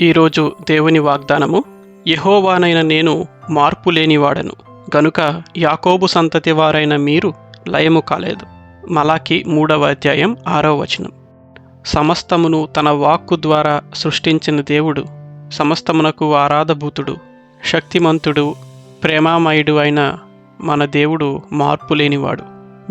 ఈరోజు దేవుని వాగ్దానము యహోవానైన నేను మార్పు లేనివాడను. గనుక యాకోబు సంతతి వారైన మీరు లయము కాలేదు. మలాకి మూడవ అధ్యాయం ఆరో వచనం. సమస్తమును తన వాక్కు ద్వారా సృష్టించిన దేవుడు సమస్తమునకు ఆరాధభూతుడు శక్తిమంతుడు ప్రేమామయుడు అయిన మన దేవుడు మార్పు లేనివాడు.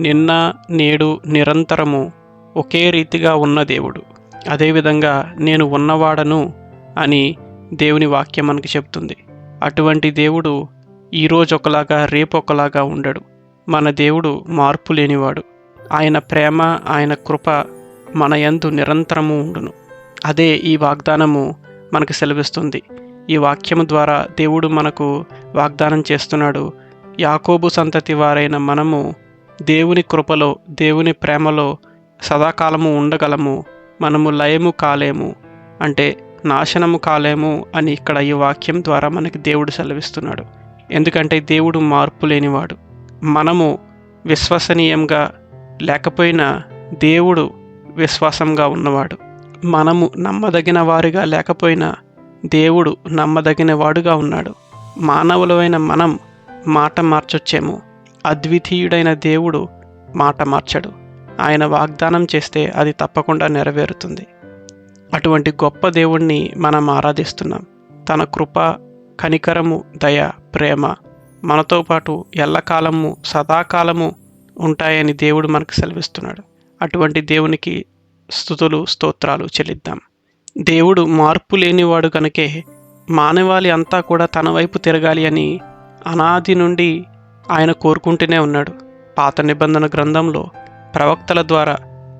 నిన్న నేడు నిరంతరము ఒకే రీతిగా ఉన్న దేవుడు. అదేవిధంగా నేను ఉన్నవాడను అని దేవుని వాక్యం మనకి చెప్తుంది. అటువంటి దేవుడు ఈరోజు ఒకలాగా రేపు ఒకలాగా ఉండడు. మన దేవుడు మార్పు లేనివాడు. ఆయన ప్రేమ ఆయన కృప మన యందు నిరంతరము ఉండును. అదే ఈ వాగ్దానము మనకు సెలవిస్తుంది. ఈ వాక్యము ద్వారా దేవుడు మనకు వాగ్దానం చేస్తున్నాడు. యాకోబు సంతతి వారైన మనము దేవుని కృపలో దేవుని ప్రేమలో సదాకాలము ఉండగలము. మనము లయము కాలేము. అంటే నాశనము కాలేము అని ఇక్కడ ఈ వాక్యం ద్వారా మనకి దేవుడు సెలవిస్తున్నాడు. ఎందుకంటే దేవుడు మార్పు లేనివాడు. మనము విశ్వసనీయంగా లేకపోయినా దేవుడు విశ్వాసంగా ఉన్నవాడు. మనము నమ్మదగిన వారిగా లేకపోయినా దేవుడు నమ్మదగిన వాడుగా ఉన్నాడు. మానవులమైన మనం మాట మార్చొచ్చేమో. అద్వితీయుడైన దేవుడు మాట మార్చడు. ఆయన వాగ్దానం చేస్తే అది తప్పకుండా నెరవేరుతుంది. అటువంటి గొప్ప దేవుణ్ణి మనం ఆరాధిస్తున్నాం. తన కృప కనికరము దయ ప్రేమ మనతో పాటు ఎల్లకాలము సదాకాలము ఉంటాయని దేవుడు మనకు సెలవిస్తున్నాడు. అటువంటి దేవునికి స్థుతులు స్తోత్రాలు చెల్లిద్దాం. దేవుడు మార్పు లేనివాడు కనుకే మానవాళి అంతా కూడా తన వైపు తిరగాలి అని అనాది నుండి ఆయన కోరుకుంటూనే ఉన్నాడు. పాత నిబంధన గ్రంథంలో ప్రవక్తల ద్వారా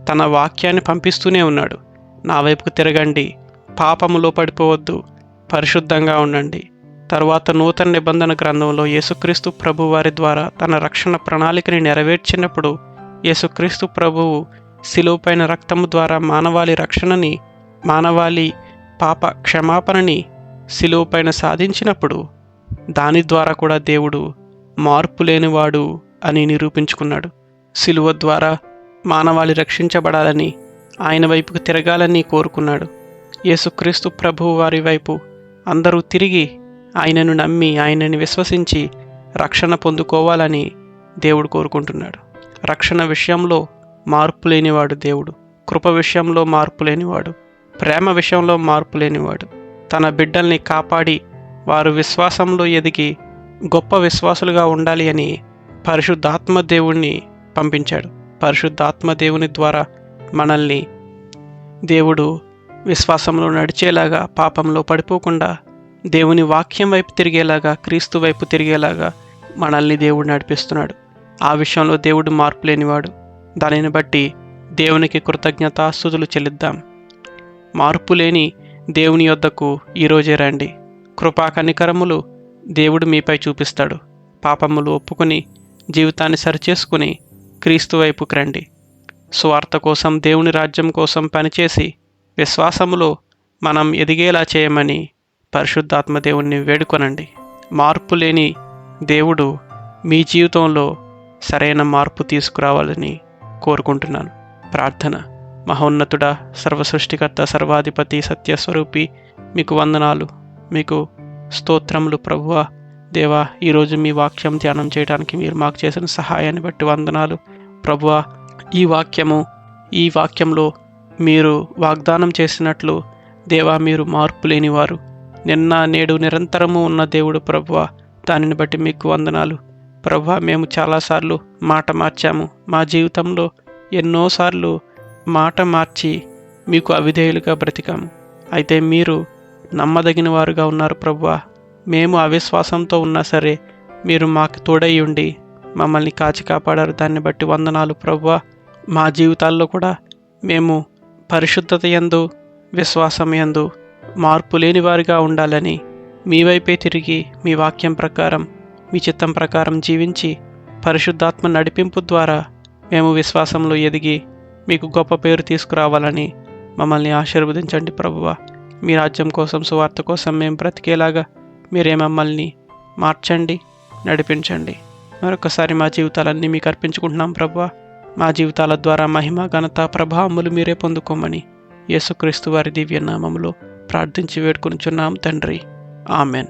తన వాక్యాన్ని పంపిస్తూనే ఉన్నాడు. నా వైపుకు తిరగండి. పాపములో పడిపోవద్దు. పరిశుద్ధంగా ఉండండి. తరువాత నూతన నిబంధన గ్రంథంలో యేసుక్రీస్తు ప్రభు వారి ద్వారా తన రక్షణ ప్రణాళికని నెరవేర్చినప్పుడు యేసుక్రీస్తు ప్రభువు శిలువపైన రక్తము ద్వారా మానవాళి రక్షణని మానవాళి పాప క్షమాపణని శిలువపైన సాధించినప్పుడు దాని ద్వారా కూడా దేవుడు మార్పు లేనివాడు అని నిరూపించుకున్నాడు. శిలువ ద్వారా మానవాళి రక్షించబడాలని ఆయన వైపుకు తిరగాలని కోరుకున్నాడు. యేసుక్రీస్తు ప్రభువు వారి వైపు అందరూ తిరిగి ఆయనను నమ్మి ఆయనని విశ్వసించి రక్షణ పొందుకోవాలని దేవుడు కోరుకుంటున్నాడు. రక్షణ విషయంలో మార్పు లేనివాడు దేవుడు. కృప విషయంలో మార్పు లేనివాడు. ప్రేమ విషయంలో మార్పు లేనివాడు. తన బిడ్డల్ని కాపాడి వారు విశ్వాసంలో ఎదిగి గొప్ప విశ్వాసులుగా ఉండాలి అని పరిశుద్ధాత్మ దేవుణ్ణి పంపించాడు. పరిశుద్ధాత్మ దేవుని ద్వారా మనల్ని దేవుడు విశ్వాసంలో నడిచేలాగా పాపంలో పడిపోకుండా దేవుని వాక్యం వైపు తిరిగేలాగా క్రీస్తు వైపు తిరిగేలాగా మనల్ని దేవుడు నడిపిస్తున్నాడు. ఆ విషయంలో దేవుడు మార్పు లేనివాడు. దానిని బట్టి దేవునికి కృతజ్ఞతాస్తుతులు చెల్లిద్దాం. మార్పు లేని దేవుని యొద్దకు ఈరోజే రండి. కృపా కనికరములు దేవుడు మీపై చూపిస్తాడు. పాపములు ఒప్పుకొని జీవితాన్ని సరిచేసుకుని క్రీస్తు వైపుకి రండి. స్వార్థ కోసం దేవుని రాజ్యం కోసం పనిచేసి విశ్వాసములో మనం ఎదిగేలా చేయమని పరిశుద్ధాత్మ దేవుణ్ణి వేడుకొనండి. మార్పు లేని దేవుడు మీ జీవితంలో సరైన మార్పు తీసుకురావాలని కోరుకుంటున్నాను. ప్రార్థన. మహోన్నతుడ సర్వసృష్టికర్త సర్వాధిపతి సత్యస్వరూపి మీకు వందనాలు మీకు స్తోత్రములు ప్రభువ. దేవా ఈరోజు మీ వాక్యం ధ్యానం చేయడానికి మీరు మాకు చేసిన సహాయాన్ని బట్టి వందనాలు. ప్రభువ ఈ వాక్యము ఈ వాక్యంలో మీరు వాగ్దానం చేసినట్లు దేవా మీరు మార్పు లేనివారు. నిన్న నేడు నిరంతరము ఉన్న దేవుడు ప్రభువ దానిని బట్టి మీకు వందనాలు. ప్రభు మేము చాలాసార్లు మాట మార్చాము. మా జీవితంలో ఎన్నోసార్లు మాట మార్చి మీకు అవిధేయులుగా బ్రతికాము. అయితే మీరు నమ్మదగిన వారుగా ఉన్నారు ప్రభువ. మేము అవిశ్వాసంతో ఉన్నా సరే మీరు మాకు తోడై ఉండి మమ్మల్ని కాచి కాపాడారు. దాన్ని బట్టి వందనాలు ప్రభువా. మా జీవితాల్లో కూడా మేము పరిశుద్ధత యందు విశ్వాసం యందు మార్పు లేని వారిగా ఉండాలని మీ వైపే తిరిగి మీ వాక్యం ప్రకారం మీ చిత్తం ప్రకారం జీవించి పరిశుద్ధాత్మ నడిపింపు ద్వారా మేము విశ్వాసంలో ఎదిగి మీకు గొప్ప పేరు తీసుకురావాలని మమ్మల్ని ఆశీర్వదించండి ప్రభువ. మీ రాజ్యం కోసం సువార్త కోసం మేము బ్రతికేలాగా మీరే మమ్మల్ని మార్చండి నడిపించండి. మరొకసారి మా జీవితాలన్నీ మీకు అర్పించుకుంటున్నాం ప్రభువ. మా జీవితాల ద్వారా మహిమ ఘనత ప్రభావములు మీరే పొందుకోమని యేసుక్రీస్తు వారి దివ్య నామములో ప్రార్థించి వేడుకొనిచున్నాం తండ్రి. ఆమెన్.